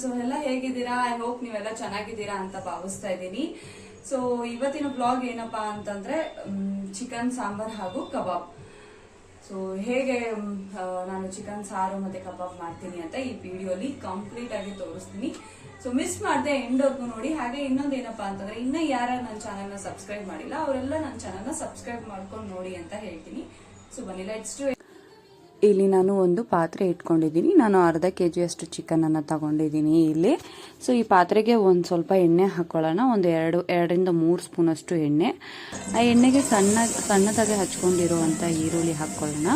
So ಎಲ್ಲ ಹೇಗಿದ್ದೀರಾ? I hope ನೀವೆಲ್ಲ ಚೆನ್ನಾಗಿದ್ದೀರಾ ಅಂತ ಭಾವಿಸ್ತಾ ಇದ್ದೀನಿ. ಸೊ ಇವತ್ತಿನ ಬ್ಲಾಗ್ ಏನಪ್ಪಾ ಅಂತಂದ್ರೆ ಚಿಕನ್ ಸಾಂಬಾರ್ ಹಾಗೂ ಕಬಾಬ್. ಸೊ ಹೇಗೆ ನಾನು ಚಿಕನ್ ಸಾರು ಮತ್ತೆ ಕಬಾಬ್ ಮಾಡ್ತೀನಿ ಅಂತ ಈ ವಿಡಿಯೋಲಿ ಕಂಪ್ಲೀಟ್ ಆಗಿ ತೋರಿಸ್ತೀನಿ. ಸೊ ಮಿಸ್ ಮಾಡದೆ ಎಂಡ್ವರೆಗೂ ನೋಡಿ. ಹಾಗೆ ಇನ್ನೊಂದು ಏನಪ್ಪಾ ಅಂತಂದ್ರೆ, ಇನ್ನ ಯಾರ ನನ್ನ ಚಾನಲ್ನ ಸಬ್ಸ್ಕ್ರೈಬ್ ಮಾಡಿಲ್ಲ, ಅವರೆಲ್ಲ ನನ್ನ ಚಾನಲ್ನ ಸಬ್ಸ್ಕ್ರೈಬ್ ಮಾಡ್ಕೊಂಡು ನೋಡಿ ಅಂತ ಹೇಳ್ತೀನಿ. ಸೊ ಬನ್ನಿ ಲೆಟ್ಸ್ ಟು ಇಲ್ಲಿ ನಾನು ಒಂದು ಪಾತ್ರೆ ಇಟ್ಕೊಂಡಿದ್ದೀನಿ. ನಾನು ಅರ್ಧ ಕೆ ಜಿಯಷ್ಟು ಚಿಕನನ್ನು ತಗೊಂಡಿದ್ದೀನಿ ಇಲ್ಲಿ. ಸೊ ಈ ಪಾತ್ರೆಗೆ ಒಂದು ಸ್ವಲ್ಪ ಎಣ್ಣೆ ಹಾಕೊಳ್ಳೋಣ. ಒಂದು ಎರಡು, ಎರಡರಿಂದ ಮೂರು ಸ್ಪೂನಷ್ಟು ಎಣ್ಣೆ. ಆ ಎಣ್ಣೆಗೆ ಸಣ್ಣ, ಸಣ್ಣದಾಗಿ ಹಚ್ಕೊಂಡಿರುವಂಥ ಈರುಳ್ಳಿ ಹಾಕ್ಕೊಳ್ಳೋಣ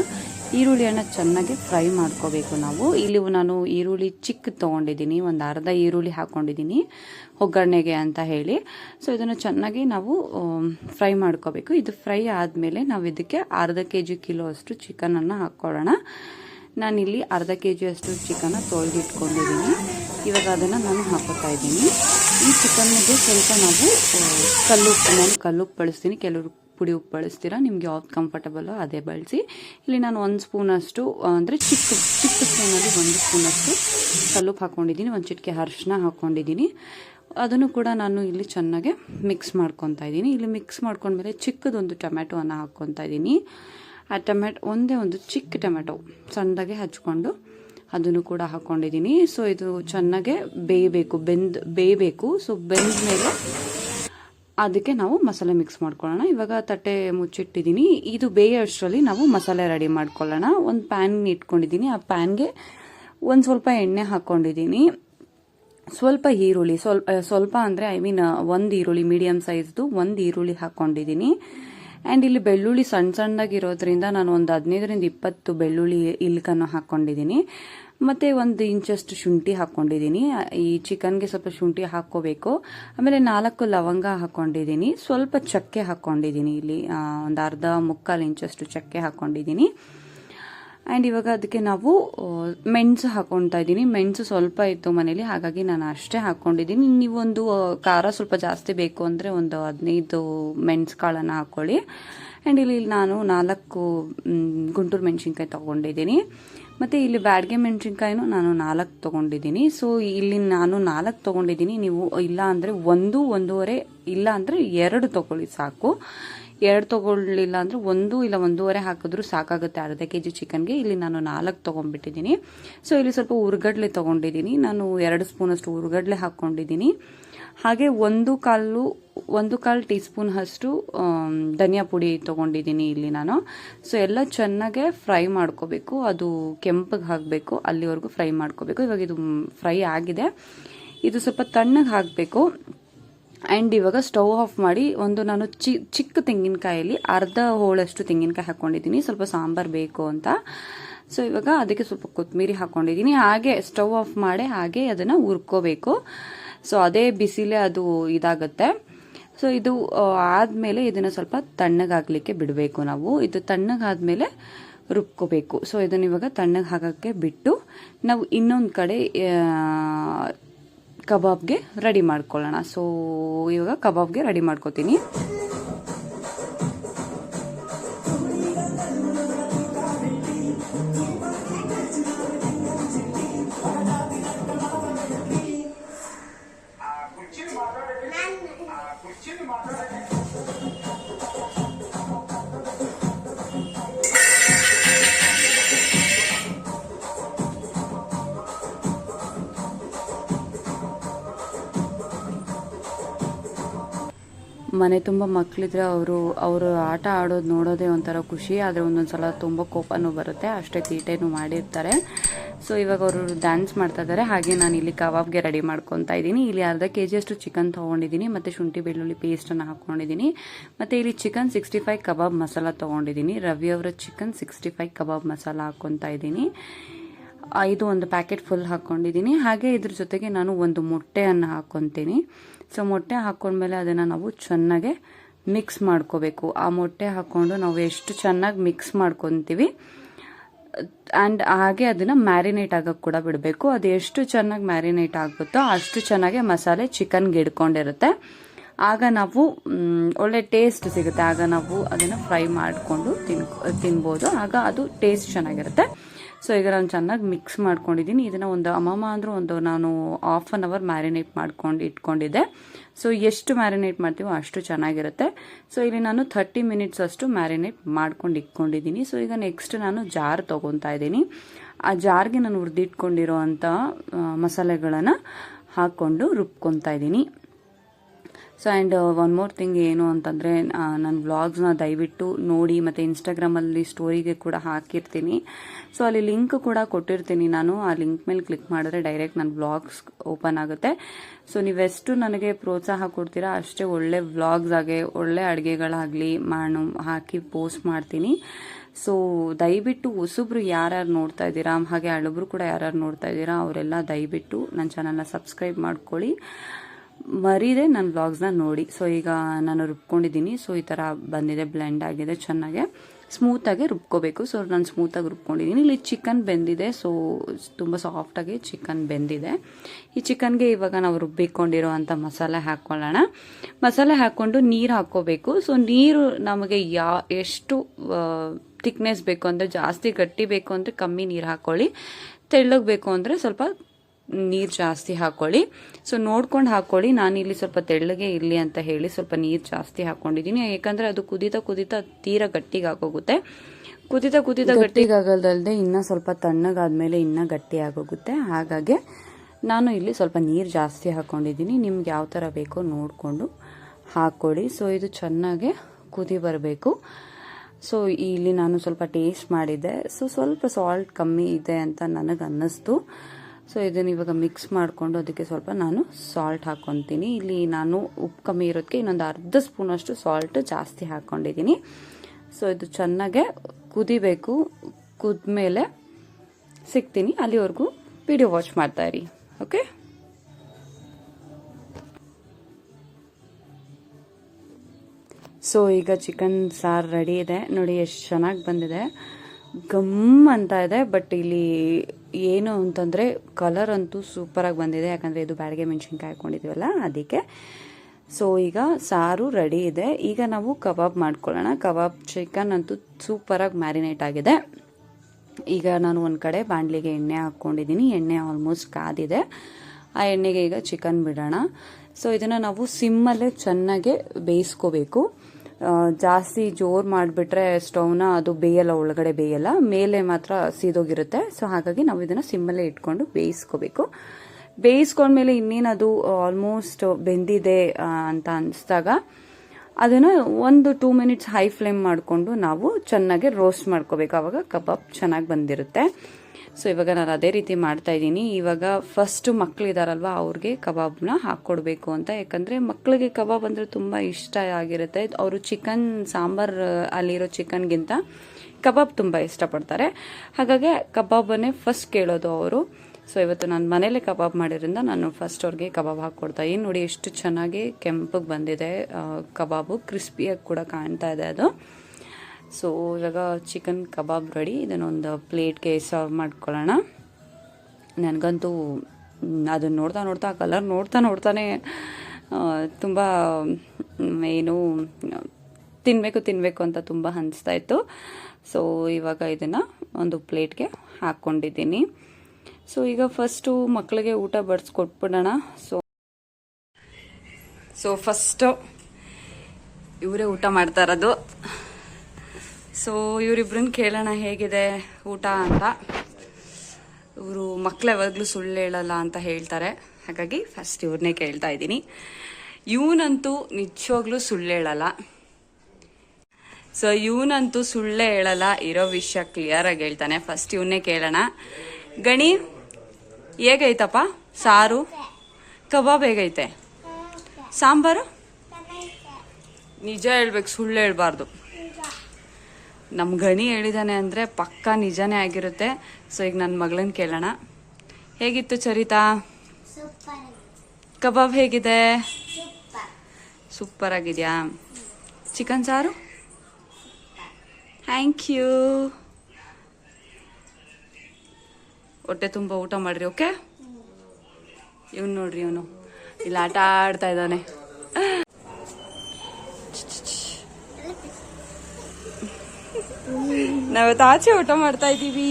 ಈರುಳ್ಳಿಯನ್ನು ಚೆನ್ನಾಗಿ ಫ್ರೈ ಮಾಡ್ಕೋಬೇಕು ನಾವು. ಇಲ್ಲಿ ನಾನು ಈರುಳ್ಳಿ ಚಿಕ್ಕ ತೊಗೊಂಡಿದ್ದೀನಿ, ಒಂದು ಅರ್ಧ ಈರುಳ್ಳಿ ಹಾಕ್ಕೊಂಡಿದ್ದೀನಿ ಒಗ್ಗರಣೆಗೆ ಅಂತ ಹೇಳಿ. ಸೊ ಇದನ್ನು ಚೆನ್ನಾಗಿ ನಾವು ಫ್ರೈ ಮಾಡ್ಕೋಬೇಕು. ಇದು ಫ್ರೈ ಆದಮೇಲೆ ನಾವು ಇದಕ್ಕೆ ಅರ್ಧ ಕೆ ಜಿ ಕಿಲೋ ಅಷ್ಟು ಚಿಕನನ್ನು ಹಾಕ್ಕೊಳ್ಳೋಣ ನಾನಿಲ್ಲಿ ಅರ್ಧ ಕೆ ಜಿಯಷ್ಟು ಚಿಕನ್ನ ತೊಳೆದಿಟ್ಕೊಂಡಿದ್ದೀನಿ. ಇವಾಗ ಅದನ್ನು ನಾನು ಹಾಕೋತಾ ಇದ್ದೀನಿ. ಈ ಚಿಕನ್ನಿಗೆ ಸ್ವಲ್ಪ ನಾವು ಕಲ್ಲುಪ್ಪು ನಾನು ಕಲ್ಲುಪ್ಪು ಬಳಸ್ತೀನಿ. ಕೆಲವರು ಪುಡಿ ಉಪ್ಪು ಬಳಸ್ತೀರಾ? ನಿಮ್ಗೆ ಯಾವ್ದು ಕಂಫರ್ಟಬಲ್ ಅದೇ ಬಳಸಿ. ಇಲ್ಲಿ ನಾನು ಒಂದು ಸ್ಪೂನಷ್ಟು ಅಂದರೆ ಚಿಕ್ಕ ಚಿಕ್ಕ ಸ್ಪೂನಲ್ಲಿ ಒಂದು ಸ್ಪೂನಷ್ಟು ಕಲ್ಲುಪ್ಪು ಹಾಕ್ಕೊಂಡಿದ್ದೀನಿ ಒಂದು ಚಿಟಿಕೆ ಅರಿಶಿನ ಹಾಕ್ಕೊಂಡಿದ್ದೀನಿ ಅದನ್ನು ಕೂಡ ನಾನು ಇಲ್ಲಿ ಚೆನ್ನಾಗಿ ಮಿಕ್ಸ್ ಮಾಡ್ಕೊತಾ ಇದ್ದೀನಿ. ಇಲ್ಲಿ ಮಿಕ್ಸ್ ಮಾಡ್ಕೊಂಡ್ಮೇಲೆ ಚಿಕ್ಕದೊಂದು ಟೊಮ್ಯಾಟೊವನ್ನು ಹಾಕ್ಕೊತಾ ಇದ್ದೀನಿ. ಆ ಟೊಮ್ಯಾಟೊ, ಒಂದೇ ಒಂದು ಚಿಕ್ಕ ಟೊಮ್ಯಾಟೊ ಸಣ್ಣದಾಗೆ ಹಚ್ಕೊಂಡು ಅದನ್ನು ಕೂಡ ಹಾಕ್ಕೊಂಡಿದ್ದೀನಿ ಸೊ ಇದು ಚೆನ್ನಾಗೆ ಬೇಯಬೇಕು, ಬೆಂದ್, ಬೇಯಬೇಕು. ಸೊ ಬೆಂದ ಮೇಲೆ ಅದಕ್ಕೆ ನಾವು ಮಸಾಲೆ ಮಿಕ್ಸ್ ಮಾಡ್ಕೊಳ್ಳೋಣ. ಇವಾಗ ತಟ್ಟೆ ಮುಚ್ಚಿಟ್ಟಿದ್ದೀನಿ. ಇದು ಬೇಯೋ ಅಷ್ಟರಲ್ಲಿ ನಾವು ಮಸಾಲೆ ರೆಡಿ ಮಾಡ್ಕೊಳ್ಳೋಣ. ಒಂದು ಪ್ಯಾನ್ ಇಟ್ಕೊಂಡಿದ್ದೀನಿ. ಆ ಪ್ಯಾನ್ಗೆ ಒಂದು ಸ್ವಲ್ಪ ಎಣ್ಣೆ ಹಾಕ್ಕೊಂಡಿದ್ದೀನಿ ಸ್ವಲ್ಪ ಈರುಳ್ಳಿ, ಸ್ವಲ್ಪ ಸ್ವಲ್ಪ ಅಂದರೆ ಐ ಮೀನ್ ಒಂದು ಈರುಳ್ಳಿ ಮೀಡಿಯಮ್ ಸೈಜ್ದು ಒಂದು ಈರುಳ್ಳಿ ಹಾಕ್ಕೊಂಡಿದ್ದೀನಿ ಆ್ಯಂಡ್ ಇಲ್ಲಿ ಬೆಳ್ಳುಳ್ಳಿ ಸಣ್ಣ ಸಣ್ಣದಾಗಿರೋದ್ರಿಂದ ನಾನು ಒಂದು ಹದಿನೈದರಿಂದ ಇಪ್ಪತ್ತು ಬೆಳ್ಳುಳ್ಳಿ, ಇಲ್ಕನ್ನು ಹಾಕ್ಕೊಂಡಿದ್ದೀನಿ ಮತ್ತು ಒಂದು ಇಂಚಷ್ಟು ಶುಂಠಿ ಹಾಕ್ಕೊಂಡಿದ್ದೀನಿ ಈ ಚಿಕನ್ಗೆ ಸ್ವಲ್ಪ ಶುಂಠಿ ಹಾಕ್ಕೋಬೇಕು. ಆಮೇಲೆ ನಾಲ್ಕು ಲವಂಗ ಹಾಕೊಂಡಿದ್ದೀನಿ. ಸ್ವಲ್ಪ ಚಕ್ಕೆ ಹಾಕೊಂಡಿದ್ದೀನಿ ಇಲ್ಲಿ. ಒಂದು ಅರ್ಧ ಮುಕ್ಕಾಲು ಇಂಚಷ್ಟು ಚಕ್ಕೆ ಹಾಕೊಂಡಿದ್ದೀನಿ. ಆ್ಯಂಡ್ ಇವಾಗ ಅದಕ್ಕೆ ನಾವು ಮೆಣಸು ಹಾಕೊತಾ ಇದ್ದೀನಿ. ಮೆಣಸು ಸ್ವಲ್ಪ ಇತ್ತು ಮನೇಲಿ, ಹಾಗಾಗಿ ನಾನು ಅಷ್ಟೇ ಹಾಕ್ಕೊಂಡಿದ್ದೀನಿ ನೀವೊಂದು ಖಾರ ಸ್ವಲ್ಪ ಜಾಸ್ತಿ ಬೇಕು ಅಂದರೆ ಒಂದು ಹದಿನೈದು ಮೆಣಸು ಕಾಳನ್ನು ಹಾಕ್ಕೊಳ್ಳಿ ಆ್ಯಂಡ್ ಇಲ್ಲಿ ನಾನು ನಾಲ್ಕು ಗುಂಟೂರು ಮೆಣಸಿನ್ಕಾಯಿ ತೊಗೊಂಡಿದ್ದೀನಿ. ಮತ್ತು ಇಲ್ಲಿ ಬ್ಯಾಡ್ಗೆ ಮೆಣಸಿನ್ಕಾಯಿನೂ ನಾನು ನಾಲ್ಕು ತೊಗೊಂಡಿದ್ದೀನಿ. ಸೊ ಇಲ್ಲಿ ನಾನು ನಾಲ್ಕು ತೊಗೊಂಡಿದ್ದೀನಿ. ನೀವು ಇಲ್ಲ ಅಂದರೆ ಒಂದು, ಒಂದೂವರೆ, ಇಲ್ಲ ಅಂದರೆ ಎರಡು ತೊಗೊಳ್ಳಿ ಸಾಕು. ಎರಡು ತೊಗೊಳ್ಳಿಲ್ಲ ಅಂದರೆ ಒಂದು ಇಲ್ಲ ಒಂದೂವರೆ ಹಾಕಿದ್ರು ಸಾಕಾಗುತ್ತೆ ಅರ್ಧ ಕೆ ಜಿ ಚಿಕನ್ಗೆ. ಇಲ್ಲಿ ನಾನು ನಾಲ್ಕು ತೊಗೊಂಡ್ಬಿಟ್ಟಿದ್ದೀನಿ. ಸೊ ಇಲ್ಲಿ ಸ್ವಲ್ಪ ಉರ್ಗಡ್ಲೆ ತೊಗೊಂಡಿದ್ದೀನಿ. ನಾನು ಎರಡು ಸ್ಪೂನಷ್ಟು ಉರ್ಗಡ್ಲೆ ಹಾಕ್ಕೊಂಡಿದ್ದೀನಿ. ಹಾಗೆ ಒಂದು ಕಾಲು ಒಂದು ಕಾಲು ಟೀ ಸ್ಪೂನ್ ಅಷ್ಟು ಧನಿಯಾ ಪುಡಿ ತೊಗೊಂಡಿದ್ದೀನಿ ಇಲ್ಲಿ ನಾನು. ಸೊ ಎಲ್ಲ ಚೆನ್ನಾಗೆ ಫ್ರೈ ಮಾಡ್ಕೋಬೇಕು. ಅದು ಕೆಂಪಗೆ ಹಾಕಬೇಕು. ಅಲ್ಲಿವರೆಗೂ ಫ್ರೈ ಮಾಡ್ಕೋಬೇಕು. ಇವಾಗ ಇದು ಫ್ರೈ ಆಗಿದೆ. ಇದು ಸ್ವಲ್ಪ ತಣ್ಣಗೆ ಹಾಕಬೇಕು. ಆ್ಯಂಡ್ ಇವಾಗ ಸ್ಟವ್ ಆಫ್ ಮಾಡಿ ಒಂದು ನಾನು ಚಿ, ಚಿಕ್ಕ ತೆಂಗಿನಕಾಯಲ್ಲಿ ಅರ್ಧ ಹೋಳಷ್ಟು ತೆಂಗಿನಕಾಯಿ ಹಾಕ್ಕೊಂಡಿದ್ದೀನಿ ಸ್ವಲ್ಪ ಸಾಂಬಾರು ಬೇಕು ಅಂತ. ಸೊ ಇವಾಗ ಅದಕ್ಕೆ ಸ್ವಲ್ಪ ಕೊತ್ತಂಬರಿ ಹಾಕ್ಕೊಂಡಿದ್ದೀನಿ ಹಾಗೆ ಸ್ಟವ್ ಆಫ್ ಮಾಡಿ ಹಾಗೆ ಅದನ್ನು ಹುರ್ಕೋಬೇಕು. ಸೊ ಅದೇ ಬಿಸಿಲೇ ಅದು ಇದಾಗುತ್ತೆ. ಸೊ ಇದು ಆದಮೇಲೆ ಇದನ್ನು ಸ್ವಲ್ಪ ತಣ್ಣಗಾಗಲಿಕ್ಕೆ ಬಿಡಬೇಕು ನಾವು. ಇದು ತಣ್ಣಗಾದ್ಮೇಲೆ ರುಬ್ಕೋಬೇಕು. ಸೊ ಇದನ್ನು ಇವಾಗ ತಣ್ಣಗೆ ಹಾಕೋಕ್ಕೆ ಬಿಟ್ಟು ನಾವು ಇನ್ನೊಂದು ಕಡೆ ಕಬಾಬ್ಗೆ ರೆಡಿ ಮಾಡ್ಕೊಳ್ಳೋಣ. ಸೊ ಇವಾಗ ಕಬಾಬ್ಗೆ ರೆಡಿ ಮಾಡ್ಕೋತೀನಿ. ಮನೆ ತುಂಬ ಮಕ್ಕಳಿದ್ರೆ ಅವರು ಅವರು ಆಟ ಆಡೋದು ನೋಡೋದೇ ಒಂಥರ ಖುಷಿ. ಆದರೆ ಒಂದೊಂದು ಸಲ ತುಂಬ ಕೋಪನೂ ಬರುತ್ತೆ. ಅಷ್ಟೇ ತೀಟೆನೂ ಮಾಡಿರ್ತಾರೆ. ಸೊ ಇವಾಗ ಅವರು ಡ್ಯಾನ್ಸ್ ಮಾಡ್ತಾ ಇದ್ದಾರೆ. ಹಾಗೆ ನಾನು ಇಲ್ಲಿ ಕಬಾಬ್ಗೆ ರೆಡಿ ಮಾಡ್ಕೊತ ಇದ್ದೀನಿ. ಇಲ್ಲಿ ಅರ್ಧ ಕೆ ಜಿಯಷ್ಟು ಚಿಕನ್ ತೊಗೊಂಡಿದ್ದೀನಿ. ಮತ್ತು ಶುಂಠಿ, ಬೆಳ್ಳುಳ್ಳಿ ಪೇಸ್ಟನ್ನು ಹಾಕ್ಕೊಂಡಿದ್ದೀನಿ ಮತ್ತು ಇಲ್ಲಿ chicken sixty five kebab masala ತೊಗೊಂಡಿದ್ದೀನಿ. ರವಿ ಅವರ chicken sixty five kebab masala ಹಾಕ್ಕೊತಾ ಇದ್ದೀನಿ. ಇದು ಒಂದು ಪ್ಯಾಕೆಟ್ ಫುಲ್ ಹಾಕ್ಕೊಂಡಿದ್ದೀನಿ ಹಾಗೆ ಇದ್ರ ಜೊತೆಗೆ ನಾನು ಒಂದು ಮೊಟ್ಟೆಯನ್ನು ಹಾಕ್ಕೊತೀನಿ ಸೊ ಮೊಟ್ಟೆ ಹಾಕೊಂಡ್ಮೇಲೆ ಅದನ್ನು ನಾವು ಚೆನ್ನಾಗೆ ಮಿಕ್ಸ್ ಮಾಡ್ಕೋಬೇಕು. ಆ ಮೊಟ್ಟೆ ಹಾಕ್ಕೊಂಡು ನಾವು ಎಷ್ಟು ಚೆನ್ನಾಗಿ ಮಿಕ್ಸ್ ಮಾಡ್ಕೊತೀವಿ ಆ್ಯಂಡ್ ಹಾಗೆ ಅದನ್ನು ಮ್ಯಾರಿನೇಟ್ ಆಗೋಕ್ಕೆ ಕೂಡ ಬಿಡಬೇಕು. ಅದು ಎಷ್ಟು ಚೆನ್ನಾಗಿ ಮ್ಯಾರಿನೇಟ್ ಆಗುತ್ತೋ ಅಷ್ಟು ಚೆನ್ನಾಗಿ ಮಸಾಲೆ ಚಿಕನ್ಗೆ ಹಿಡ್ಕೊಂಡಿರುತ್ತೆ ಆಗ ನಾವು ಒಳ್ಳೆ ಟೇಸ್ಟ್ ಸಿಗುತ್ತೆ. ಆಗ ನಾವು ಅದನ್ನು ಫ್ರೈ ಮಾಡಿಕೊಂಡು ತಿನ್ ತಿನ್ಬೋದು. ಆಗ ಅದು ಟೇಸ್ಟ್ ಚೆನ್ನಾಗಿರುತ್ತೆ. ಸೊ ಈಗ ನಾನು ಚೆನ್ನಾಗಿ ಮಿಕ್ಸ್ ಮಾಡ್ಕೊಂಡಿದ್ದೀನಿ ಇದನ್ನು ಒಂದು ಅಮ್ಮಮ್ಮ ಅಂದರೂ ಒಂದು ನಾನು ಹಾಫ್ ಆನ್ ಅವರ್ ಮ್ಯಾರಿನೇಟ್ ಮಾಡ್ಕೊಂಡು ಇಟ್ಕೊಂಡಿದ್ದೆ. ಸೊ ಎಷ್ಟು ಮ್ಯಾರಿನೇಟ್ ಮಾಡ್ತೀವೋ ಅಷ್ಟು ಚೆನ್ನಾಗಿರುತ್ತೆ. ಸೊ ಇಲ್ಲಿ ನಾನು ಥರ್ಟಿ ಮಿನಿಟ್ಸ್ ಅಷ್ಟು ಮ್ಯಾರಿನೇಟ್ ಮಾಡ್ಕೊಂಡು ಇಟ್ಕೊಂಡಿದ್ದೀನಿ ಸೊ ಈಗ ನೆಕ್ಸ್ಟ್ ನಾನು ಜಾರ್ ತೊಗೊತಾ ಇದ್ದೀನಿ. ಆ ಜಾರ್ಗೆ ನಾನು ಹುರಿದಿಟ್ಕೊಂಡಿರೋ ಅಂಥ ಮಸಾಲೆಗಳನ್ನು ಹಾಕ್ಕೊಂಡು ರುಬ್ಕೊತಾ ಇದ್ದೀನಿ. So and one more thing ಏನು ಅಂತಂದರೆ ನನ್ನ ವ್ಲಾಗ್ಸ್ನ ದಯವಿಟ್ಟು ನೋಡಿ ಮತ್ತು ಇನ್ಸ್ಟಾಗ್ರಾಮಲ್ಲಿ ಸ್ಟೋರಿಗೆ ಕೂಡ ಹಾಕಿರ್ತೀನಿ. ಸೊ ಅಲ್ಲಿ ಲಿಂಕ್ ಕೂಡ ಕೊಟ್ಟಿರ್ತೀನಿ ನಾನು. ಆ ಲಿಂಕ್ ಮೇಲೆ ಕ್ಲಿಕ್ ಮಾಡಿದ್ರೆ ಡೈರೆಕ್ಟ್ ನನ್ನ ವ್ಲಾಗ್ಸ್ ಓಪನ್ ಆಗುತ್ತೆ. ಸೊ ನೀವೆಷ್ಟು ನನಗೆ ಪ್ರೋತ್ಸಾಹ ಕೊಡ್ತೀರಾ, ಅಷ್ಟೇ ಒಳ್ಳೆ ವ್ಲಾಗ್ಸ್ ಆಗಿ ಒಳ್ಳೆ ಅಡುಗೆಗಳಾಗಲಿ ನಾನು ಹಾಕಿ ಪೋಸ್ಟ್ ಮಾಡ್ತೀನಿ. ಸೊ ದಯವಿಟ್ಟು ಹೊಸಬ್ರು ಯಾರ್ಯಾರು ನೋಡ್ತಾ ಇದ್ದೀರಾ, ಹಾಗೆ ಹಳಬ್ರು ಕೂಡ ಯಾರ್ಯಾರು ನೋಡ್ತಾ ಇದ್ದೀರಾ, ಅವರೆಲ್ಲ ದಯವಿಟ್ಟು ನನ್ನ ಚಾನಲ್ನ ಸಬ್ಸ್ಕ್ರೈಬ್ ಮಾಡ್ಕೊಳ್ಳಿ. ಮರೀದೆ ನನ್ನ ವ್ಲಾಗ್ಸ್ನ ನೋಡಿ. ಸೊ ಈಗ ನಾನು ರುಬ್ಕೊಂಡಿದ್ದೀನಿ. ಸೊ ಈ ಥರ ಬಂದಿದೆ ಬ್ಲೆಂಡ್ ಆಗಿದೆ, ಚೆನ್ನಾಗೆ. ಸ್ಮೂತಾಗಿ ರುಬ್ಕೋಬೇಕು. ಸೊ ನಾನು ಸ್ಮೂತಾಗಿ ರುಬ್ಕೊಂಡಿದ್ದೀನಿ. ಇಲ್ಲಿ ಚಿಕನ್ ಬೆಂದಿದೆ. ಸೊ ತುಂಬ ಸಾಫ್ಟಾಗಿ ಚಿಕನ್ ಬೆಂದಿದೆ. ಈ ಚಿಕನ್ಗೆ ಇವಾಗ ನಾವು ರುಬ್ಬಿಕೊಂಡಿರೋ ಅಂಥ ಮಸಾಲೆ ಹಾಕ್ಕೊಳ್ಳೋಣ ಮಸಾಲೆ ಹಾಕ್ಕೊಂಡು ನೀರು ಹಾಕ್ಕೋಬೇಕು. ಸೊ ನೀರು ನಮಗೆ ಯಾ, ಎಷ್ಟು ತಿಕ್ನೆಸ್ ಬೇಕು ಅಂದರೆ ಜಾಸ್ತಿ, ಗಟ್ಟಿ ಬೇಕು ಅಂದರೆ ಕಮ್ಮಿ ನೀರು ಹಾಕ್ಕೊಳ್ಳಿ ತೆಳ್ಳಗೆ ಬೇಕು ಅಂದರೆ ಸ್ವಲ್ಪ ನೀರು ಜಾಸ್ತಿ ಹಾಕ್ಕೊಳ್ಳಿ ಸೊ ನೋಡ್ಕೊಂಡು ಹಾಕ್ಕೊಳ್ಳಿ ನಾನು ಇಲ್ಲಿ ಸ್ವಲ್ಪ ತೆಳ್ಳಗೆ ಇರಲಿ ಅಂತ ಹೇಳಿ ಸ್ವಲ್ಪ ನೀರು ಜಾಸ್ತಿ ಹಾಕ್ಕೊಂಡಿದ್ದೀನಿ ಯಾಕಂದರೆ ಅದು ಕುದಿತಾ ಕುದಿತ ತೀರಾ ಗಟ್ಟಿಗಾಗೋಗುತ್ತೆ ಕುದಿತ ಕುದಿತಾ ಗಟ್ಟಿಗಾಗಲ್ದಲ್ದೆ ಇನ್ನೂ ಸ್ವಲ್ಪ ತಣ್ಣಗಾದ್ಮೇಲೆ ಇನ್ನೂ ಗಟ್ಟಿ ಆಗೋಗುತ್ತೆ. ಹಾಗಾಗಿ ನಾನು ಇಲ್ಲಿ ಸ್ವಲ್ಪ ನೀರು ಜಾಸ್ತಿ ಹಾಕ್ಕೊಂಡಿದ್ದೀನಿ ನಿಮ್ಗೆ ಯಾವ ಥರ ಬೇಕೋ ನೋಡಿಕೊಂಡು ಹಾಕ್ಕೊಳ್ಳಿ ಸೊ ಇದು ಚೆನ್ನಾಗೆ ಕುದಿ ಬರಬೇಕು. ಸೊ ಇಲ್ಲಿ ನಾನು ಸ್ವಲ್ಪ ಟೇಸ್ಟ್ ಮಾಡಿದ್ದೆ. ಸೊ ಸ್ವಲ್ಪ ಸಾಲ್ಟ್ ಕಮ್ಮಿ ಇದೆ ಅಂತ ನನಗೆ ಅನ್ನಿಸ್ತು ಸೊ ಇದನ್ನು ಇವಾಗ ಮಿಕ್ಸ್ ಮಾಡಿಕೊಂಡು ಅದಕ್ಕೆ ಸ್ವಲ್ಪ ನಾನು ಸಾಲ್ಟ್ ಹಾಕ್ಕೊತೀನಿ ಇಲ್ಲಿ ನಾನು ಉಪ್ಪು ಕಮ್ಮಿ ಇರೋದಕ್ಕೆ ಇನ್ನೊಂದು ಅರ್ಧ ಸ್ಪೂನಷ್ಟು ಸಾಲ್ಟ್ ಜಾಸ್ತಿ ಹಾಕ್ಕೊಂಡಿದ್ದೀನಿ ಸೊ ಇದು ಚೆನ್ನಾಗೆ ಕುದಿಬೇಕು. ಕುದ್ಮೇಲೆ ಸಿಗ್ತೀನಿ. ಅಲ್ಲಿವರೆಗೂ ವಿಡಿಯೋ ವಾಚ್ ಮಾಡ್ತಾ ಇರಿ. ಓಕೆ ಸೊ ಈಗ ಚಿಕನ್ ಸಾರು ರೆಡಿ ಇದೆ. ನೋಡಿ, ಎಷ್ಟು ಚೆನ್ನಾಗಿ ಬಂದಿದೆ. ಗಮ್ ಅಂತ ಇದೆ ಬಟ್ ಇಲ್ಲಿ ಏನು ಅಂತಂದರೆ ಕಲರ್ ಅಂತೂ ಸೂಪರಾಗಿ ಬಂದಿದೆ. ಯಾಕಂದರೆ ಇದು ಬ್ಯಾಡಿಗೆ ಮೆಣಸಿನ್ಕಾಯಿ ಹಾಕ್ಕೊಂಡಿದ್ದೀವಲ್ಲ ಅದಕ್ಕೆ. ಸೊ ಈಗ ಸಾರು ರೆಡಿ ಇದೆ. ಈಗ ನಾವು ಕಬಾಬ್ ಮಾಡ್ಕೊಳ್ಳೋಣ. ಕಬಾಬ್ ಚಿಕನ್ ಅಂತೂ ಸೂಪರಾಗಿ ಮ್ಯಾರಿನೇಟ್ ಆಗಿದೆ. ಈಗ ನಾನು ಒಂದು ಕಡೆ ಬಾಣಲಿಗೆ ಎಣ್ಣೆ ಹಾಕ್ಕೊಂಡಿದ್ದೀನಿ ಎಣ್ಣೆ ಆಲ್ಮೋಸ್ಟ್ ಕಾದಿದೆ. ಆ ಎಣ್ಣೆಗೆ ಈಗ ಚಿಕನ್ ಬಿಡೋಣ. ಸೊ ಇದನ್ನು ನಾವು ಸಿಮ್ಮಲ್ಲೇ ಚೆನ್ನಾಗೆ ಬೇಯಿಸ್ಕೋಬೇಕು. ಜಾಸ್ತಿ ಜೋರು ಮಾಡಿಬಿಟ್ರೆ ಸ್ಟವ್ನ ಅದು ಬೇಯಲ್ಲ, ಒಳಗಡೆ ಬೇಯಲ್ಲ. ಮೇಲೆ ಮಾತ್ರ ಸೀದೋಗಿರುತ್ತೆ. ಸೊ ಹಾಗಾಗಿ ನಾವು ಇದನ್ನು ಸಿಮ್ಮಲ್ಲೇ ಇಟ್ಕೊಂಡು ಬೇಯಿಸ್ಕೋಬೇಕು. ಬೇಯಿಸ್ಕೊಂಡ್ಮೇಲೆ ಇನ್ನೇನದು ಆಲ್ಮೋಸ್ಟ್ ಬೆಂದಿದೆ ಅಂತ ಅನಿಸ್ದಾಗ ಅದನ್ನು ಒಂದು ಟೂ ಮಿನಿಟ್ಸ್ ಹೈ ಫ್ಲೇಮ್ ಮಾಡಿಕೊಂಡು ನಾವು ಚೆನ್ನಾಗಿ ರೋಸ್ಟ್ ಮಾಡ್ಕೋಬೇಕು. ಆವಾಗ ಕಬಾಬ್ ಚೆನ್ನಾಗಿ ಬಂದಿರುತ್ತೆ. ಸೊ ಇವಾಗ ನಾನು ಅದೇ ರೀತಿ ಮಾಡ್ತಾ ಇದ್ದೀನಿ. ಇವಾಗ ಫಸ್ಟ್ ಮಕ್ಕಳಿದಾರಲ್ವ ಅವ್ರಿಗೆ ಕಬಾಬ್ನ ಹಾಕ್ಕೊಡ್ಬೇಕು ಅಂತ. ಯಾಕಂದರೆ ಮಕ್ಕಳಿಗೆ ಕಬಾಬ್ ಅಂದರೆ ತುಂಬ ಇಷ್ಟ ಆಗಿರುತ್ತೆ. ಅವರು ಚಿಕನ್ ಸಾಂಬಾರ್ ಅಲ್ಲಿರೋ ಚಿಕನ್ಗಿಂತ ಕಬಾಬ್ ತುಂಬ ಇಷ್ಟಪಡ್ತಾರೆ. ಹಾಗಾಗಿ ಕಬಾಬನ್ನೇ ಫಸ್ಟ್ ಕೇಳೋದು ಅವರು. ಸೊ ಇವತ್ತು ನಾನು ಮನೇಲೆ ಕಬಾಬ್ ಮಾಡಿದ್ರಿಂದ ನಾನು ಫಸ್ಟ್ ಅವ್ರಿಗೆ ಕಬಾಬ್ ಹಾಕ್ಕೊಡ್ತಾ ಇದ್ದೀನಿ. ನೋಡಿ, ಎಷ್ಟು ಚೆನ್ನಾಗಿ ಕೆಂಪಗೆ ಬಂದಿದೆ ಕಬಾಬು. ಕ್ರಿಸ್ಪಿಯಾಗಿ ಕೂಡ ಕಾಣ್ತಾ ಇದೆ ಅದು. ಸೊ ಇವಾಗ ಚಿಕನ್ ಕಬಾಬ್ ರೆಡಿ ಇದನ್ನೊಂದು ಪ್ಲೇಟ್ಗೆ ಸರ್ವ್ ಮಾಡ್ಕೊಳ್ಳೋಣ. ನನಗಂತೂ ಅದನ್ನ ನೋಡ್ತಾ ನೋಡ್ತಾ ಕಲರ್ ನೋಡ್ತಾ ನೋಡ್ತಾನೆ ತುಂಬ ಏನು ತಿನ್ನಬೇಕು ತಿನ್ನಬೇಕು ಅಂತ ತುಂಬ ಅನಿಸ್ತಾ ಇತ್ತು. ಸೊ ಇವಾಗ ಇದನ್ನು ಒಂದು ಪ್ಲೇಟ್ಗೆ ಹಾಕ್ಕೊಂಡಿದ್ದೀನಿ. ಸೊ ಈಗ ಫಸ್ಟು ಮಕ್ಕಳಿಗೆ ಊಟ ಬಡಿಸ್ಕೊಟ್ಬಿಡೋಣ ಸೊ ಸೊ ಫಸ್ಟು ಇವರೇ ಊಟ ಮಾಡ್ತಾ ಇರೋದು. ಸೊ ಇವರಿಬ್ರನ್ನ ಕೇಳೋಣ ಹೇಗಿದೆ ಊಟ ಅಂತ. ಇವರು ಮಕ್ಳು ಯಾವಾಗಲೂ ಸುಳ್ಳು ಹೇಳಲ್ಲ ಅಂತ ಹೇಳ್ತಾರೆ. ಹಾಗಾಗಿ ಫಸ್ಟ್ ಇವ್ರನ್ನೇ ಕೇಳ್ತಾ ಇದ್ದೀನಿ. ಇವನಂತೂ ನಿಜವಾಗ್ಲೂ ಸುಳ್ಳು ಹೇಳಲ್ಲ. ಸೊ ಇವನಂತೂ ಸುಳ್ಳೇ ಹೇಳಲ್ಲ ಇರೋ ವಿಷಯ ಕ್ಲಿಯರ್ ಆಗಿ ಹೇಳ್ತಾನೆ. ಫಸ್ಟ್ ಇವನ್ನೇ ಕೇಳೋಣ. ಗಣಿ, ಹೇಗೈತಪ್ಪ? ಸಾರು? ಕಬಾಬ್ ಹೇಗೈತೆ? ಸಾಂಬಾರು? ನಿಜ ಹೇಳ್ಬೇಕು, ಸುಳ್ಳು ಹೇಳ್ಬಾರ್ದು. ನಮ್ಮ ಗಣಿ ಹೇಳಿದಾನೆ ಅಂದರೆ ಪಕ್ಕ ನಿಜನೇ ಆಗಿರುತ್ತೆ. ಸೊ ಈಗ ನನ್ನ ಮಗಳನ್ನ ಕೇಳೋಣ. ಹೇಗಿತ್ತು ಚರಿತಾ? ಕಬಾಬ್ ಹೇಗಿದೆ? ಸೂಪರ್ ಆಗಿದೆಯಾ? ಚಿಕನ್ ಸಾರು? Thank you. ಹೊಟ್ಟೆ ತುಂಬ ಊಟ ಮಾಡ್ರಿ, ಓಕೆ? ಇವ್ನು ನೋಡ್ರಿ ಇವನು. ಇಲ್ಲಿ, ಆಟ ಆಡ್ತಾ ಇದ್ದಾನೆ ನಾವಿವತ್ತು ಆಚೆ ಊಟ ಮಾಡ್ತಾ ಇದ್ದೀವಿ ಸುಮ್ಮನೆ ಸುಮ್ಮನೆ ಅಲ್ಲೋಗ್ಬಾರ್ದು ನೀನು ಸುಮ್ಮನೆ ನಾನು ಬನ್ನಿ ನಾನು ಇಟ್ಕೊಳ್ತೀನಿ ಆಯ್ತು ಬಾಪ ಆಚೆ ಊಟ ಮಾಡ್ತಾ ಇದ್ದೀವಿ.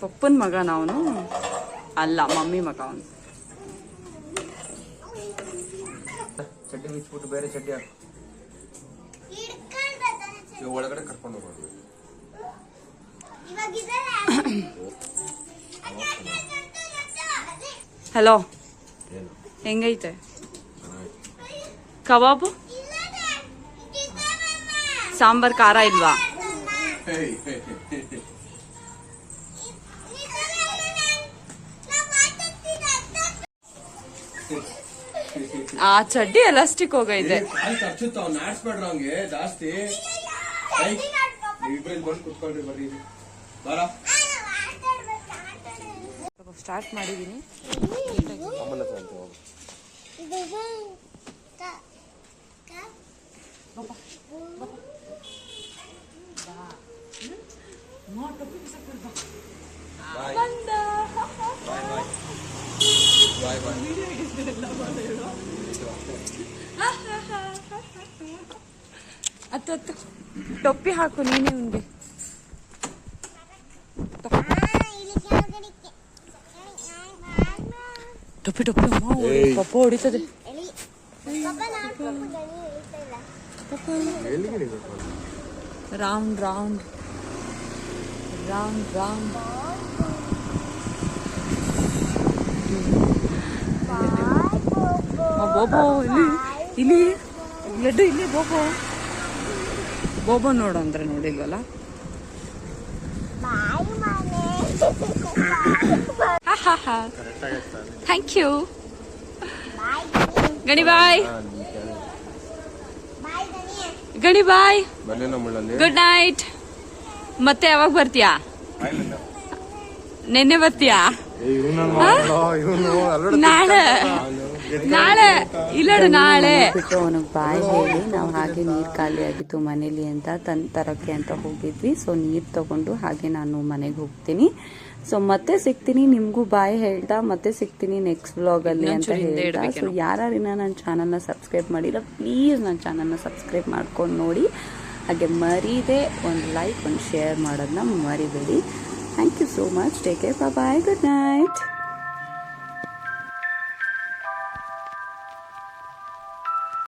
ಪಪ್ಪನ ಮಗ ಅವನು ಅಲ್ಲ, ಮಮ್ಮಿ ಮಗ ಅವನು. ಚಡ್ಡಿ ಬಿಚ್ಬಿಟ್ಟು ಬೇರೆ ಚಡ್ಡಿ ಹಾಕು. ಇವಾಗ ಒಳಗಡೆ ಕರ್ಕೊಂಡು ಹೋಗೋದು. ಹಲೋ ಹೆಂಗೈತೆ? ಕಬಾಬು. ಸಾಂಬಾರ್ ಖಾರ ಇಲ್ವಾ? ಆ ಚಡ್ಡಿ ಎಲಾಸ್ಟಿಕ್ ಹೋಗೈತೆ. ಜಾಸ್ತಿ. ಸ್ಟಾರ್ಟ್ ಮಾಡಿದೀನಿ. ಅಮ್ಮನ ಹತ್ರ ಅಂತ ಹೋಗು ಬಾಯ್ ಬಾಯ್ ಬಾಯ್ ಬಾಯ್ ಬಾಯ್ ಹತ್ತು ಹತ್ತು ಟೊಪ್ಪಿ ಹಾಕು ನೀನೇ ಉಂಡೆ. ಟೊಪ್ಪಿ ಟೊಪ್ಪಿ ಅಮ್ಮ. ಪಪ್ಪ ಹೊಡಿತದೆ. Round round. Round round. ಬೋಬೋ ಇಲ್ಲಿ ಇಲ್ಲಿ ಲಡ್ಡು ಇಲ್ಲಿ ಬೋಬೋ ಬೋಬೋ ನೋಡು ಅಂದ್ರೆ ನೋಡಿಲ್ವಲ್ಲ? ಥ್ಯಾಂಕ್ ಯು ಗಣಿ ಬಾಯ್. ಗಣಿ. ಬಾಯ್. ಬರ್ಲಿಲ್ಲ ಮುಳ್ಳಲ್ಲಿ ಗುಡ್ ನೈಟ್ ಮತ್ತೆ ಯಾವಾಗ ಬರ್ತೀಯಾ? ನಿನ್ನೆ ಬರ್ತೀಯಾ? ನಾಳೆ. ನಾಳೆ ಇಲ್ಲಡು ನಾಳೆ. ಅವನಿಗೆ ಬಾಯ್ ಹೇಳಿ? ನಾವು ಹಾಗೆ ನೀರು ಖಾಲಿ ಆಗಿತ್ತು ಮನೇಲಿ ಅಂತ ತನ್ ತರಕ್ಕೆ ಅಂತ ಹೋಗಿದ್ವಿ. ಸೊ ನೀರು ತಗೊಂಡು ಹಾಗೆ ನಾನು ಮನೆಗೆ ಹೋಗ್ತೀನಿ. ಸೊ ಮತ್ತೆ ಸಿಗ್ತೀನಿ. ನಿಮ್ಗೂ ಬಾಯ್ ಹೇಳ್ತಾ ಮತ್ತೆ ಸಿಗ್ತೀನಿ ನೆಕ್ಸ್ಟ್ ವ್ಲಾಗ್ ಅಲ್ಲಿ ಅಂತ ಹೇಳ್ತಾ. ಸೊ ಯಾರಿನ ನನ್ನ ಚಾನಲ್ನ ಸಬ್ಸ್ಕ್ರೈಬ್ ಮಾಡಿಲ್ಲ ಪ್ಲೀಸ್ ನನ್ನ ಚಾನಲ್ನ ಸಬ್ಸ್ಕ್ರೈಬ್ ಮಾಡ್ಕೊಂಡು ನೋಡಿ. ಹಾಗೆ ಮರೀದೆ ಒಂದು ಲೈಕ್ ಒಂದು ಶೇರ್ ಮಾಡೋದನ್ನ ಮರಿಬೇಡಿ. Thank you so much take care bye good night